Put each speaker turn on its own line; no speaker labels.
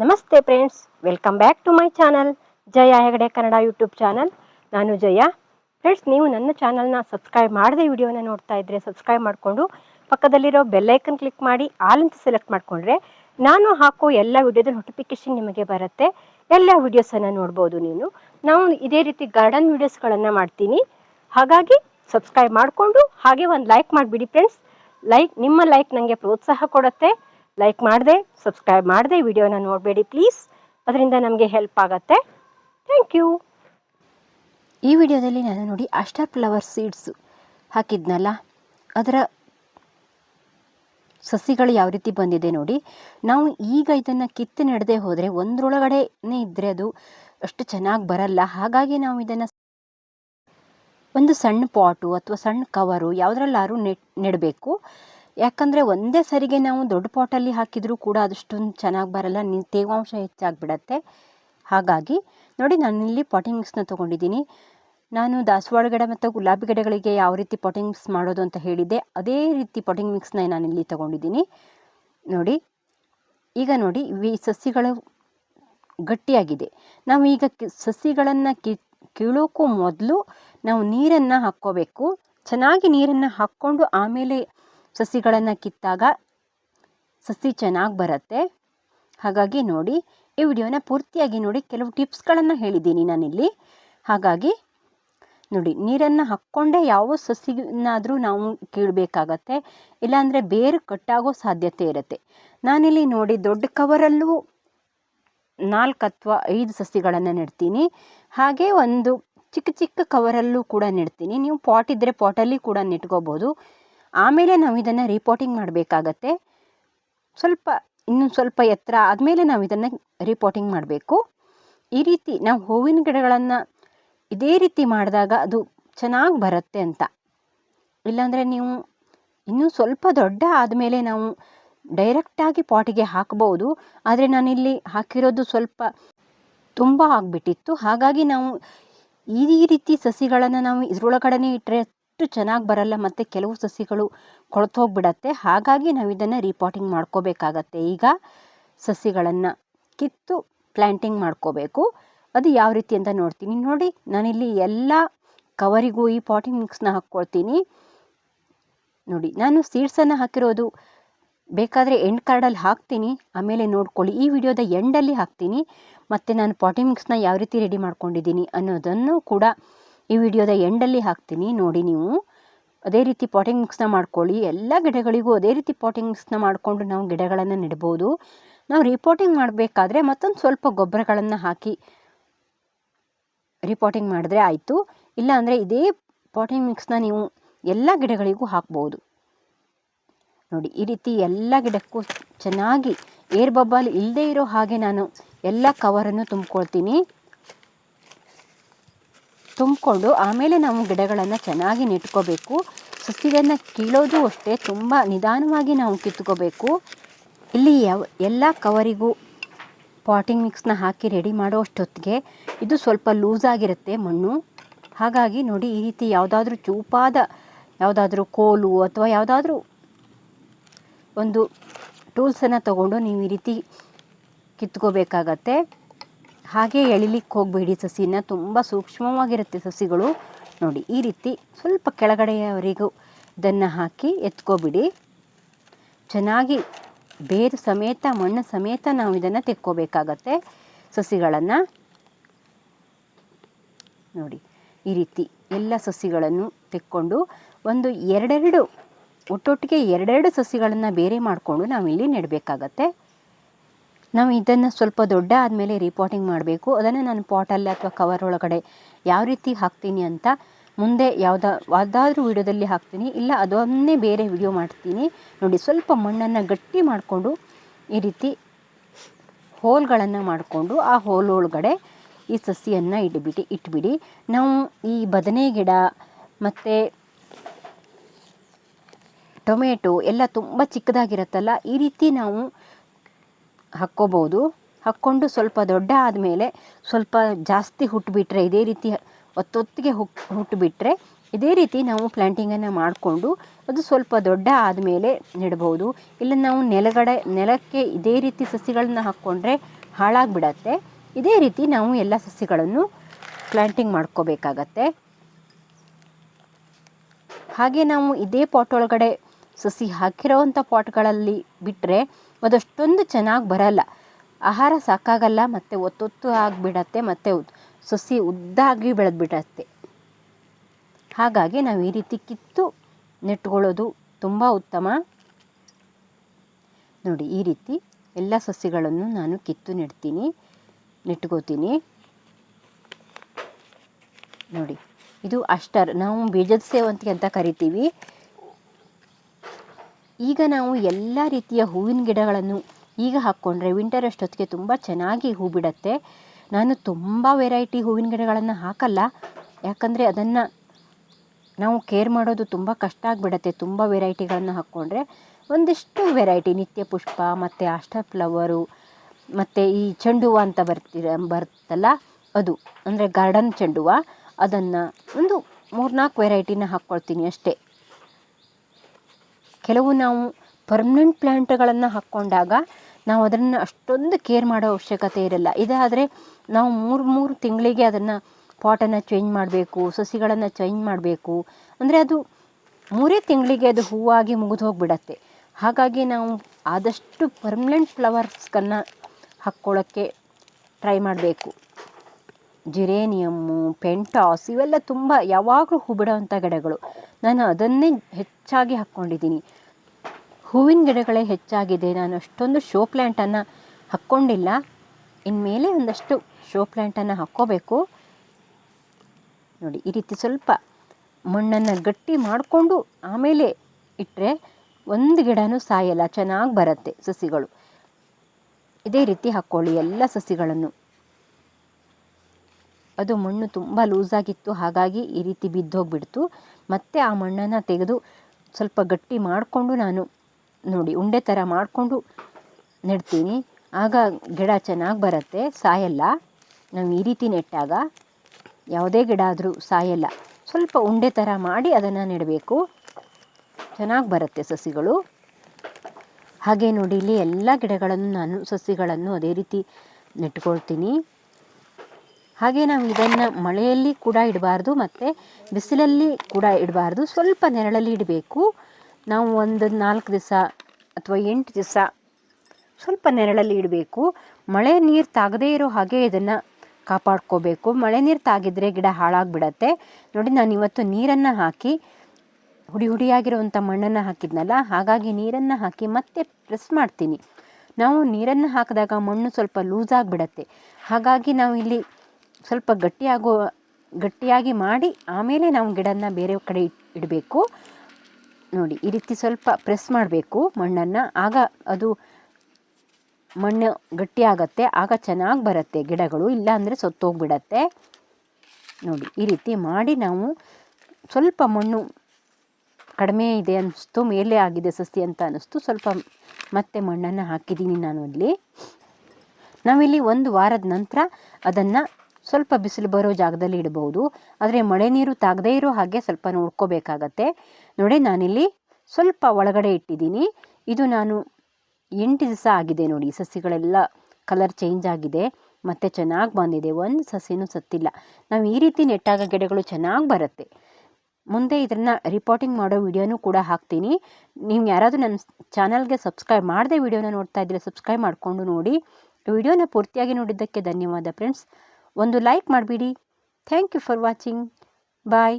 ನಮಸ್ತೆ friends, welcome back to my channel. Jaya Hegde, Kannada YouTube channel. ನಾನು Jaya. Friends, ನೀವು ನನ್ನ ಚಾನಲ್ನ ಸಬ್ಸ್ಕ್ರೈಬ್ ಮಾಡದೆ ವಿಡಿಯೋನ ನೋಡ್ತಾ ಇದ್ರೆ ಸಬ್ಸ್ಕ್ರೈಬ್ ಮಾಡಿಕೊಂಡು ಪಕ್ಕದಲ್ಲಿರೋ ಬೆಲ್ಲೈಕನ್ ಕ್ಲಿಕ್ ಮಾಡಿ, ಆಲ್ ಅಂತ ಸೆಲೆಕ್ಟ್ ಮಾಡಿಕೊಂಡ್ರೆ ನಾನು ಹಾಕೋ ಎಲ್ಲ ವಿಡಿಯೋದ ನೋಟಿಫಿಕೇಶನ್ ನಿಮಗೆ ಬರುತ್ತೆ. ಎಲ್ಲ ವಿಡಿಯೋಸನ್ನು ನೋಡ್ಬೋದು ನೀನು. ನಾವು ಇದೇ ರೀತಿ ಗಾರ್ಡನ್ ವಿಡಿಯೋಸ್ಗಳನ್ನು ಮಾಡ್ತೀನಿ. ಹಾಗಾಗಿ ಸಬ್ಸ್ಕ್ರೈಬ್ ಮಾಡಿಕೊಂಡು ಹಾಗೆ ಒಂದು ಲೈಕ್ ಮಾಡಿಬಿಡಿ ಫ್ರೆಂಡ್ಸ್. ಲೈಕ್, ನಿಮ್ಮ ಲೈಕ್ ನನಗೆ ಪ್ರೋತ್ಸಾಹ ಕೊಡುತ್ತೆ. ಲೈಕ್ ಮಾಡದೆ ಸಬ್ಸ್ಕ್ರೈಬ್ ಮಾಡದೆ ವಿಡಿಯೋನ ನೋಡಬೇಡಿ ಪ್ಲೀಸ್ ಅದರಿಂದ ನಮಗೆ ಹೆಲ್ಪ್ ಆಗುತ್ತೆ. ಥ್ಯಾಂಕ್ ಯು
ಈ ವಿಡಿಯೋದಲ್ಲಿ ನಾನು ನೋಡಿ ಅಸ್ಟರ್ ಫ್ಲವರ್ ಸೀಡ್ಸ್ ಹಾಕಿದ್ನಲ್ಲ, ಅದರ ಸಸಿಗಳು ಯಾವ ರೀತಿ ಬಂದಿದೆ ನೋಡಿ. ನಾವು ಈಗ ಇದನ್ನು ಕಿತ್ತು ನೆಡದೆ ಹೋದರೆ ಒಂದರೊಳಗಡೆನೇ ಇದ್ದರೆ ಅದು ಅಷ್ಟು ಚೆನ್ನಾಗಿ ಬರಲ್ಲ. ಹಾಗಾಗಿ ನಾವು ಇದನ್ನು ಒಂದು ಸಣ್ಣ ಪಾಟು ಅಥವಾ ಸಣ್ಣ ಕವರು ಯಾವುದ್ರಲ್ಲಾದ್ರೂ ನೆಟ್ ನೆಡಬೇಕು. ಯಾಕಂದರೆ ಒಂದೇ ಸರಿಗೆ ನಾವು ದೊಡ್ಡ ಪಾಟಲ್ಲಿ ಹಾಕಿದರೂ ಕೂಡ ಅದಷ್ಟೊಂದು ಚೆನ್ನಾಗಿ ಬರಲ್ಲ, ನಿ, ತೇವಾಂಶ ಹೆಚ್ಚಾಗಿಬಿಡತ್ತೆ. ಹಾಗಾಗಿ ನೋಡಿ ನಾನಿಲ್ಲಿ ಪಾಟಿಂಗ್ ಮಿಕ್ಸ್ನ ತೊಗೊಂಡಿದ್ದೀನಿ. ನಾನು ದಾಸವಾಳ ಗಿಡ ಮತ್ತು ಗುಲಾಬಿ ಗಿಡಗಳಿಗೆ ಯಾವ ರೀತಿ ಪಾಟಿಂಗ್ ಮಿಕ್ಸ್ ಮಾಡೋದು ಅಂತ ಹೇಳಿದ್ದೆ, ಅದೇ ರೀತಿ ಪಾಟಿಂಗ್ ಮಿಕ್ಸ್ನ ನಾನಿಲ್ಲಿ ತೊಗೊಂಡಿದ್ದೀನಿ. ನೋಡಿ, ಈಗ ನೋಡಿ ಈ ಸಸಿಗಳು ಗಟ್ಟಿಯಾಗಿದೆ. ನಾವು ಈಗ ಸಸಿಗಳನ್ನು ಕಿ ಕೀಳೋಕ್ಕೂ ಮೊದಲು ನಾವು ನೀರನ್ನು ಹಾಕ್ಕೋಬೇಕು. ಚೆನ್ನಾಗಿ ನೀರನ್ನು ಹಾಕ್ಕೊಂಡು ಆಮೇಲೆ ಸಸಿಗಳನ್ನು ಕಿತ್ತಾಗ ಸಸಿ ಚೆನ್ನಾಗಿ ಬರುತ್ತೆ. ಹಾಗಾಗಿ ನೋಡಿ, ಈ ವಿಡಿಯೋನ ಪೂರ್ತಿಯಾಗಿ ನೋಡಿ, ಕೆಲವು ಟಿಪ್ಸ್ಗಳನ್ನು ಹೇಳಿದ್ದೀನಿ ನಾನಿಲ್ಲಿ. ಹಾಗಾಗಿ ನೋಡಿ, ನೀರನ್ನು ಹಾಕ್ಕೊಂಡೇ ಯಾವ ಸಸಿನಾದರೂ ನಾವು ಕೀಳಬೇಕಾಗತ್ತೆ. ಇಲ್ಲಾಂದರೆ ಬೇರು ಕಟ್ಟಾಗೋ ಸಾಧ್ಯತೆ ಇರುತ್ತೆ. ನಾನಿಲ್ಲಿ ನೋಡಿ, ದೊಡ್ಡ ಕವರಲ್ಲೂ ನಾಲ್ಕು ಅಥವಾ ಐದು ಸಸಿಗಳನ್ನು ನೆಡ್ತೀನಿ. ಹಾಗೆ ಒಂದು ಚಿಕ್ಕ ಚಿಕ್ಕ ಕವರಲ್ಲೂ ಕೂಡ ನೆಡ್ತೀನಿ. ನೀವು ಪಾಟ್ ಇದ್ದರೆ ಪಾಟಲ್ಲಿ ಕೂಡ ನೆಟ್ಕೋಬೋದು. ಆಮೇಲೆ ನಾವು ಇದನ್ನು ರಿಪೋರ್ಟಿಂಗ್ ಮಾಡಬೇಕಾಗತ್ತೆ. ಸ್ವಲ್ಪ, ಇನ್ನು ಸ್ವಲ್ಪ ಎತ್ತರ ಆದಮೇಲೆ ನಾವು ಇದನ್ನು ರಿಪೋರ್ಟಿಂಗ್ ಮಾಡಬೇಕು. ಈ ರೀತಿ ನಾವು ಹೂವಿನ ಗಿಡಗಳನ್ನು ಇದೇ ರೀತಿ ಮಾಡಿದಾಗ ಅದು ಚೆನ್ನಾಗಿ ಬರುತ್ತೆ ಅಂತ. ಇಲ್ಲಾಂದರೆ ನೀವು ಇನ್ನೂ ಸ್ವಲ್ಪ ದೊಡ್ಡ ಆದಮೇಲೆ ನಾವು ಡೈರೆಕ್ಟಾಗಿ ಪಾಟಿಗೆ ಹಾಕ್ಬೋದು. ಆದರೆ ನಾನಿಲ್ಲಿ ಹಾಕಿರೋದು ಸ್ವಲ್ಪ ತುಂಬ ಆಗಿಬಿಟ್ಟಿತ್ತು. ಹಾಗಾಗಿ ನಾವು ಈ ರೀತಿ ಸಸಿಗಳನ್ನು ನಾವು ಇದರೊಳಗಡೆ ಇಟ್ಟರೆ ಅಷ್ಟು ಚೆನ್ನಾಗಿ ಬರಲ್ಲ ಮತ್ತು ಕೆಲವು ಸಸಿಗಳು ಕೊಳ್ತೋಗ್ಬಿಡತ್ತೆ. ಹಾಗಾಗಿ ನಾವು ಇದನ್ನು ರಿಪಾಟಿಂಗ್ ಮಾಡ್ಕೋಬೇಕಾಗತ್ತೆ. ಈಗ ಸಸಿಗಳನ್ನು ಕಿತ್ತು ಪ್ಲ್ಯಾಂಟಿಂಗ್ ಮಾಡ್ಕೋಬೇಕು. ಅದು ಯಾವ ರೀತಿ ಅಂತ ನೋಡ್ತೀನಿ. ನೋಡಿ, ನಾನಿಲ್ಲಿ ಎಲ್ಲ ಕವರಿಗೂ ಈ ಪಾಟಿಂಗ್ ಮಿಕ್ಸ್ನ ಹಾಕ್ಕೊಳ್ತೀನಿ. ನೋಡಿ, ನಾನು ಸೀಡ್ಸನ್ನು ಹಾಕಿರೋದು ಬೇಕಾದರೆ ಎಂಡ್ ಕಾರ್ಡಲ್ಲಿ ಹಾಕ್ತೀನಿ. ಆಮೇಲೆ ನೋಡ್ಕೊಳ್ಳಿ. ಈ ವಿಡಿಯೋದ ಎಂಡಲ್ಲಿ ಹಾಕ್ತೀನಿ. ಮತ್ತು ನಾನು ಪಾಟಿಂಗ್ ಮಿಕ್ಸ್ನ ಯಾವ ರೀತಿ ರೆಡಿ ಮಾಡ್ಕೊಂಡಿದ್ದೀನಿ ಅನ್ನೋದನ್ನು ಕೂಡ ಈ ವಿಡಿಯೋದ ಎಂಡಲ್ಲಿ ಹಾಕ್ತೀನಿ. ನೋಡಿ ನೀವು. ಅದೇ ರೀತಿ ಪಾಟಿಂಗ್ ಮಿಕ್ಸ್ನ ಮಾಡ್ಕೊಳ್ಳಿ. ಎಲ್ಲ ಗಿಡಗಳಿಗೂ ಅದೇ ರೀತಿ ಪಾಟಿಂಗ್ ಮಿಕ್ಸ್ನ ಮಾಡಿಕೊಂಡು ನಾವು ಗಿಡಗಳನ್ನು ನೆಡ್ಬೋದು ನಾವು ರಿಪೋರ್ಟಿಂಗ್ ಮಾಡಬೇಕಾದ್ರೆ ಮತ್ತೊಂದು ಸ್ವಲ್ಪ ಗೊಬ್ಬರಗಳನ್ನು ಹಾಕಿ ರಿಪೋರ್ಟಿಂಗ್ ಮಾಡಿದ್ರೆ ಆಯಿತು. ಇಲ್ಲ ಅಂದರೆ ಇದೇ ಪಾಟಿಂಗ್ ಮಿಕ್ಸ್ನ ನೀವು ಎಲ್ಲ ಗಿಡಗಳಿಗೂ ಹಾಕ್ಬೋದು ನೋಡಿ, ಈ ರೀತಿ ಎಲ್ಲ ಗಿಡಕ್ಕೂ ಚೆನ್ನಾಗಿ ಏರ್ ಬಬ್ಬಲ್ ಇಲ್ಲದೇ ಇರೋ ಹಾಗೆ ನಾನು ಎಲ್ಲ ಕವರನ್ನು ತುಂಬ್ಕೊಳ್ತೀನಿ. ತುಂಬಿಕೊಂಡು ಆಮೇಲೆ ನಾವು ಗಿಡಗಳನ್ನು ಚೆನ್ನಾಗಿ ನೆಟ್ಕೋಬೇಕು. ಸಸಿಗಳನ್ನು ಕೀಳೋದು ಅಷ್ಟೇ ತುಂಬ ನಿಧಾನವಾಗಿ ನಾವು ಕಿತ್ಕೋಬೇಕು. ಇಲ್ಲಿ ಯಾವ ಎಲ್ಲ ಕವರಿಗೂ ಪಾಟಿಂಗ್ ಮಿಕ್ಸ್ನ ಹಾಕಿ ರೆಡಿ ಮಾಡೋ ಅಷ್ಟೊತ್ತಿಗೆ ಇದು ಸ್ವಲ್ಪ ಲೂಸಾಗಿರುತ್ತೆ ಮಣ್ಣು. ಹಾಗಾಗಿ ನೋಡಿ ಈ ರೀತಿ ಯಾವುದಾದ್ರೂ ಚೂಪಾದ ಯಾವುದಾದ್ರೂ ಕೋಲು ಅಥವಾ ಯಾವುದಾದ್ರೂ ಒಂದು ಟೂಲ್ಸನ್ನು ತಗೊಂಡು ನೀವು ಈ ರೀತಿ ಕಿತ್ಕೋಬೇಕಾಗತ್ತೆ. ಹಾಗೆ ಎಳಿಲಿಕ್ಕೆ ಹೋಗಬೇಡಿ ಸಸಿನ. ತುಂಬ ಸೂಕ್ಷ್ಮವಾಗಿರುತ್ತೆ ಸಸಿಗಳು. ನೋಡಿ, ಈ ರೀತಿ ಸ್ವಲ್ಪ ಕೆಳಗಡೆಯವರೆಗೂ ಇದನ್ನು ಹಾಕಿ ಎತ್ಕೋಬಿಡಿ. ಚೆನ್ನಾಗಿ ಬೇರು ಸಮೇತ, ಮಣ್ಣು ಸಮೇತ ನಾವು ಇದನ್ನು ತೆಕ್ಕೋಬೇಕಾಗತ್ತೆ ಸಸಿಗಳನ್ನು. ನೋಡಿ, ಈ ರೀತಿ ಎಲ್ಲ ಸಸಿಗಳನ್ನು ತೆಕ್ಕೊಂಡು ಒಂದು ಎರಡೆರಡು, ಒಟ್ಟೊಟ್ಟಿಗೆ ಎರಡೆರಡು ಸಸಿಗಳನ್ನು ಬೇರೆ ಮಾಡಿಕೊಂಡು ನಾವಿಲ್ಲಿ ನೆಡಬೇಕಾಗತ್ತೆ. ನಾವು ಇದನ್ನು ಸ್ವಲ್ಪ ದೊಡ್ಡ ಆದಮೇಲೆ ರಿಪೋರ್ಟಿಂಗ್ ಮಾಡಬೇಕು. ಅದನ್ನು ನಾನು ಪಾಟಲ್ಲಿ ಅಥವಾ ಕವರ್ ಒಳಗಡೆ ಯಾವ ರೀತಿ ಹಾಕ್ತೀನಿ ಅಂತ ಮುಂದೆ ಯಾವುದಾ, ಯಾವುದಾದ್ರೂ ವಿಡಿಯೋದಲ್ಲಿ ಹಾಕ್ತೀನಿ. ಇಲ್ಲ ಅದನ್ನೇ ಬೇರೆ ವಿಡಿಯೋ ಮಾಡ್ತೀನಿ. ನೋಡಿ, ಸ್ವಲ್ಪ ಮಣ್ಣನ್ನು ಗಟ್ಟಿ ಮಾಡಿಕೊಂಡು ಈ ರೀತಿ ಹೋಲ್ಗಳನ್ನು ಮಾಡಿಕೊಂಡು ಆ ಹೋಲ್ ಒಳಗಡೆ ಈ ಸಸಿಯನ್ನು ಇಟ್ಬಿಟ್ಟು ಇಟ್ಬಿಡಿ. ನಾವು ಈ ಬದನೆ ಗಿಡ ಮತ್ತು ಟೊಮೆಟೊ ಎಲ್ಲ ತುಂಬ ಚಿಕ್ಕದಾಗಿರುತ್ತಲ್ಲ, ಈ ರೀತಿ ನಾವು ಹಾಕ್ಕೋಬೋದು ಹಾಕ್ಕೊಂಡು ಸ್ವಲ್ಪ ದೊಡ್ಡ ಆದಮೇಲೆ ಸ್ವಲ್ಪ ಜಾಸ್ತಿ ಹುಟ್ಟುಬಿಟ್ರೆ ಇದೇ ರೀತಿ ಒತ್ತೊತ್ತಿಗೆ ಹುಕ್ ಹುಟ್ಟುಬಿಟ್ರೆ ಇದೇ ರೀತಿ ನಾವು ಪ್ಲ್ಯಾಂಟಿಂಗನ್ನು ಮಾಡಿಕೊಂಡು ಅದು ಸ್ವಲ್ಪ ದೊಡ್ಡ ಆದಮೇಲೆ ನೆಡ್ಬೋದು ಇಲ್ಲ ನಾವು ನೆಲಗಡೆ, ನೆಲಕ್ಕೆ ಇದೇ ರೀತಿ ಸಸಿಗಳನ್ನ ಹಾಕ್ಕೊಂಡ್ರೆ ಹಾಳಾಗಿಬಿಡತ್ತೆ. ಇದೇ ರೀತಿ ನಾವು ಎಲ್ಲ ಸಸಿಗಳನ್ನು ಪ್ಲ್ಯಾಂಟಿಂಗ್ ಮಾಡ್ಕೋಬೇಕಾಗತ್ತೆ. ಹಾಗೆ ನಾವು ಇದೇ ಪಾಟ್ ಒಳಗಡೆ ಸಸಿ ಹಾಕಿರೋವಂಥ ಪಾಟ್ಗಳಲ್ಲಿ ಬಿಟ್ಟರೆ ಅದಷ್ಟೊಂದು ಚೆನ್ನಾಗಿ ಬರಲ್ಲ. ಆಹಾರ ಸಾಕಾಗಲ್ಲ, ಮತ್ತು ಒತ್ತೊತ್ತು ಆಗಿಬಿಡತ್ತೆ, ಮತ್ತು ಸಸಿ ಉದ್ದಾಗಿ ಬೆಳೆದ್ಬಿಡತ್ತೆ. ಹಾಗಾಗಿ ನಾವು ಈ ರೀತಿ ಕಿತ್ತು ನೆಟ್ಕೊಳ್ಳೋದು ತುಂಬ ಉತ್ತಮ. ನೋಡಿ, ಈ ರೀತಿ ಎಲ್ಲ ಸಸಿಗಳನ್ನು ನಾನು ಕಿತ್ತು ನೆಡ್ತೀನಿ, ನೆಟ್ಕೋತೀನಿ. ನೋಡಿ, ಇದು ಅಷ್ಟರ್, ನಾವು ಬೀಜದ ಸೇವಂತಿಗೆ ಅಂತ ಕರಿತೀವಿ. ಈಗ ನಾವು ಎಲ್ಲ ರೀತಿಯ ಹೂವಿನ ಗಿಡಗಳನ್ನು ಈಗ ಹಾಕ್ಕೊಂಡ್ರೆ ವಿಂಟರ್ ಅಷ್ಟೊತ್ತಿಗೆ ತುಂಬ ಚೆನ್ನಾಗಿ ಹೂ ಬಿಡತ್ತೆ. ನಾನು ತುಂಬ ವೆರೈಟಿ ಹೂವಿನ ಗಿಡಗಳನ್ನು ಹಾಕಲ್ಲ. ಯಾಕಂದರೆ ಅದನ್ನು ನಾವು ಕೇರ್ ಮಾಡೋದು ತುಂಬ ಕಷ್ಟ ಆಗಿಬಿಡತ್ತೆ. ತುಂಬ ವೆರೈಟಿಗಳನ್ನು ಹಾಕ್ಕೊಂಡ್ರೆ ಒಂದಿಷ್ಟು ವೆರೈಟಿ ನಿತ್ಯ ಪುಷ್ಪ, ಮತ್ತು ಅಷ್ಟ ಫ್ಲವರು ಮತ್ತು ಈ ಚೆಂಡು ಹೂವು ಅಂತ ಬರ್ತಿರ ಬರ್ತಲ್ಲ ಅದು, ಅಂದರೆ ಗಾರ್ಡನ್ ಚೆಂಡು ಹೂವು ಅದನ್ನು ಒಂದು ಮೂರ್ನಾಲ್ಕು ವೆರೈಟಿನ ಹಾಕ್ಕೊಳ್ತೀನಿ ಅಷ್ಟೇ. ಕೆಲವು ನಾವು ಪರ್ಮನೆಂಟ್ ಪ್ಲ್ಯಾಂಟ್ಗಳನ್ನು ಹಾಕ್ಕೊಂಡಾಗ ನಾವು ಅದನ್ನು ಅಷ್ಟೊಂದು ಕೇರ್ ಮಾಡೋ ಅವಶ್ಯಕತೆ ಇರಲ್ಲ. ಇದಾದರೆ ನಾವು ಮೂರು ಮೂರು ತಿಂಗಳಿಗೆ ಅದನ್ನು ಪಾಟನ್ನು ಚೇಂಜ್ ಮಾಡಬೇಕು, ಸಸಿಗಳನ್ನು ಚೇಂಜ್ ಮಾಡಬೇಕು. ಅಂದರೆ ಅದು ಮೂರೇ ತಿಂಗಳಿಗೆ ಅದು ಹೂವಾಗಿ ಮುಗಿದು ಹೋಗಿಬಿಡತ್ತೆ. ಹಾಗಾಗಿ ನಾವು ಆದಷ್ಟು ಪರ್ಮನೆಂಟ್ ಫ್ಲವರ್ಸ್ಕನ್ನು ಹಾಕ್ಕೊಳ್ಳೋಕ್ಕೆ ಟ್ರೈ ಮಾಡಬೇಕು. ಜಿರೇನಿಯಮ್ಮು, ಪೆಂಟಾಸ್ ಇವೆಲ್ಲ ತುಂಬ ಯಾವಾಗಲೂ ಹೂ ಬಿಡೋವಂಥ ಗಿಡಗಳು. ನಾನು ಅದನ್ನೇ ಹೆಚ್ಚಾಗಿ ಹಾಕ್ಕೊಂಡಿದ್ದೀನಿ. ಹೂವಿನ ಗಿಡಗಳೇ ಹೆಚ್ಚಾಗಿದೆ. ನಾನು ಅಷ್ಟೊಂದು ಶೋ ಪ್ಲ್ಯಾಂಟನ್ನು ಹಾಕ್ಕೊಂಡಿಲ್ಲ. ಇನ್ಮೇಲೆ ಒಂದಷ್ಟು ಶೋ ಪ್ಲ್ಯಾಂಟನ್ನು ಹಾಕ್ಕೋಬೇಕು. ನೋಡಿ, ಈ ರೀತಿ ಸ್ವಲ್ಪ ಮಣ್ಣನ್ನು ಗಟ್ಟಿ ಮಾಡಿಕೊಂಡು ಆಮೇಲೆ ಇಟ್ಟರೆ ಒಂದು ಗಿಡನೂ ಸಾಯಲ್ಲ, ಚೆನ್ನಾಗಿ ಬರುತ್ತೆ ಸಸಿಗಳು. ಇದೇ ರೀತಿ ಹಾಕ್ಕೊಳ್ಳಿ ಎಲ್ಲ ಸಸಿಗಳನ್ನು. ಅದು ಮಣ್ಣು ತುಂಬ ಲೂಸಾಗಿತ್ತು ಹಾಗಾಗಿ ಈ ರೀತಿ ಬಿದ್ದೋಗ್ಬಿಡ್ತು. ಮತ್ತೆ ಆ ಮಣ್ಣನ್ನು ತೆಗೆದು ಸ್ವಲ್ಪ ಗಟ್ಟಿ ಮಾಡಿಕೊಂಡು ನಾನು ನೋಡಿ ಉಂಡೆ ಥರ ಮಾಡಿಕೊಂಡು ನೆಡ್ತೀನಿ. ಆಗ ಗಿಡ ಚೆನ್ನಾಗಿ ಬರುತ್ತೆ, ಸಾಯಲ್ಲ. ನಾವು ಈ ರೀತಿ ನೆಟ್ಟಾಗ ಯಾವುದೇ ಗಿಡ ಆದರೂ ಸಾಯಲ್ಲ. ಸ್ವಲ್ಪ ಉಂಡೆ ಥರ ಮಾಡಿ ಅದನ್ನು ನೆಡಬೇಕು. ಚೆನ್ನಾಗಿ ಬರುತ್ತೆ ಸಸಿಗಳು. ಹಾಗೆ ನೋಡಿ, ಇಲ್ಲಿ ಎಲ್ಲ ಗಿಡಗಳನ್ನು ನಾನು ಸಸಿಗಳನ್ನು ಅದೇ ರೀತಿ ನೆಟ್ಕೊಳ್ತೀನಿ. ಹಾಗೆ ನಾವು ಇದನ್ನು ಮಳೆಯಲ್ಲಿ ಕೂಡ ಇಡಬಾರ್ದು ಮತ್ತು ಬಿಸಿಲಲ್ಲಿ ಕೂಡ ಇಡಬಾರ್ದು. ಸ್ವಲ್ಪ ನೆರಳಲ್ಲಿ ಇಡಬೇಕು. ನಾವು ಒಂದು ನಾಲ್ಕು ದಿವಸ ಅಥವಾ ಎಂಟು ದಿವಸ ಸ್ವಲ್ಪ ನೆರಳಲ್ಲಿ ಇಡಬೇಕು. ಮಳೆ ನೀರು ತಾಗದೇ ಇರೋ ಹಾಗೆ ಇದನ್ನು ಕಾಪಾಡ್ಕೋಬೇಕು. ಮಳೆ ನೀರು ತಾಗಿದ್ರೆ ಗಿಡ ಹಾಳಾಗಿಬಿಡತ್ತೆ. ನೋಡಿ ನಾನು ಇವತ್ತು ನೀರನ್ನು ಹಾಕಿ ಹುಡಿ ಹುಡಿಯಾಗಿರುವಂಥ ಮಣ್ಣನ್ನು ಹಾಕಿದ್ನಲ್ಲ, ಹಾಗಾಗಿ ನೀರನ್ನು ಹಾಕಿ ಮತ್ತೆ ಪ್ರೆಸ್ ಮಾಡ್ತೀನಿ. ನಾವು ನೀರನ್ನು ಹಾಕಿದಾಗ ಮಣ್ಣು ಸ್ವಲ್ಪ ಲೂಸ್ ಆಗಿಬಿಡತ್ತೆ. ಹಾಗಾಗಿ ನಾವು ಇಲ್ಲಿ ಸ್ವಲ್ಪ ಗಟ್ಟಿಯಾಗುವ ಗಟ್ಟಿಯಾಗಿ ಮಾಡಿ ಆಮೇಲೆ ನಾವು ಗಿಡನ ಬೇರೆ ಕಡೆ ಇಡಬೇಕು. ನೋಡಿ, ಈ ರೀತಿ ಸ್ವಲ್ಪ ಪ್ರೆಸ್ ಮಾಡಬೇಕು ಮಣ್ಣನ್ನು. ಆಗ ಅದು ಮಣ್ಣು ಗಟ್ಟಿಯಾಗತ್ತೆ, ಆಗ ಚೆನ್ನಾಗಿ ಬರುತ್ತೆ ಗಿಡಗಳು. ಇಲ್ಲ ಅಂದರೆ ಸತ್ತೋಗ್ಬಿಡತ್ತೆ. ನೋಡಿ, ಈ ರೀತಿ ಮಾಡಿ ನಾವು ಸ್ವಲ್ಪ ಮಣ್ಣು ಕಡಿಮೆ ಇದೆ ಅನ್ನಿಸ್ತು, ಮೇಲೆ ಆಗಿದೆ ಸಸಿ ಅಂತ ಅನ್ನಿಸ್ತು, ಸ್ವಲ್ಪ ಮತ್ತೆ ಮಣ್ಣನ್ನು ಹಾಕಿದ್ದೀನಿ ನಾನು ಅಲ್ಲಿ ನಾವಿಲ್ಲಿ ಒಂದು ವಾರದ ನಂತರ ಅದನ್ನು ಸ್ವಲ್ಪ ಬಿಸಿಲು ಬರೋ ಜಾಗದಲ್ಲಿ ಇಡಬಹುದು. ಆದರೆ ಮಳೆ ನೀರು ತಾಗದೇ ಇರೋ ಹಾಗೆ ಸ್ವಲ್ಪ ನೋಡ್ಕೋಬೇಕಾಗತ್ತೆ. ನೋಡಿ ನಾನಿಲ್ಲಿ ಸ್ವಲ್ಪ ಒಳಗಡೆ ಇಟ್ಟಿದ್ದೀನಿ. ಇದು ನಾನು ಎಂಟು ದಿವಸ ಆಗಿದೆ ನೋಡಿ ಸಸಿಗಳೆಲ್ಲ ಕಲರ್ ಚೇಂಜ್ ಆಗಿದೆ. ಮತ್ತು ಚೆನ್ನಾಗಿ ಬಂದಿದೆ. ಒಂದು ಸಸಿನೂ ಸತ್ತಿಲ್ಲ. ನಾವು ಈ ರೀತಿ ನೆಟ್ಟಾಗ ಗಿಡಗಳು ಚೆನ್ನಾಗಿ ಬರುತ್ತೆ. ಮುಂದೆ ಇದನ್ನು ರಿಪೋರ್ಟಿಂಗ್ ಮಾಡೋ ವಿಡಿಯೋನೂ ಕೂಡ ಹಾಕ್ತೀನಿ. ನೀವು ಯಾರಾದರೂ ನನ್ನ ಚಾನಲ್ಗೆ ಸಬ್ಸ್ಕ್ರೈಬ್ ಮಾಡದೆ ವಿಡಿಯೋನ ನೋಡ್ತಾ ಇದ್ದರೆ ಸಬ್ಸ್ಕ್ರೈಬ್ ಮಾಡಿಕೊಂಡು ನೋಡಿ. ವಿಡಿಯೋನ ಪೂರ್ತಿಯಾಗಿ ನೋಡಿದ್ದಕ್ಕೆ ಧನ್ಯವಾದ ಫ್ರೆಂಡ್ಸ್ ಒಂದು ಲೈಕ್ ಮಾಡಿಬಿಡಿ. Thank you for watching bye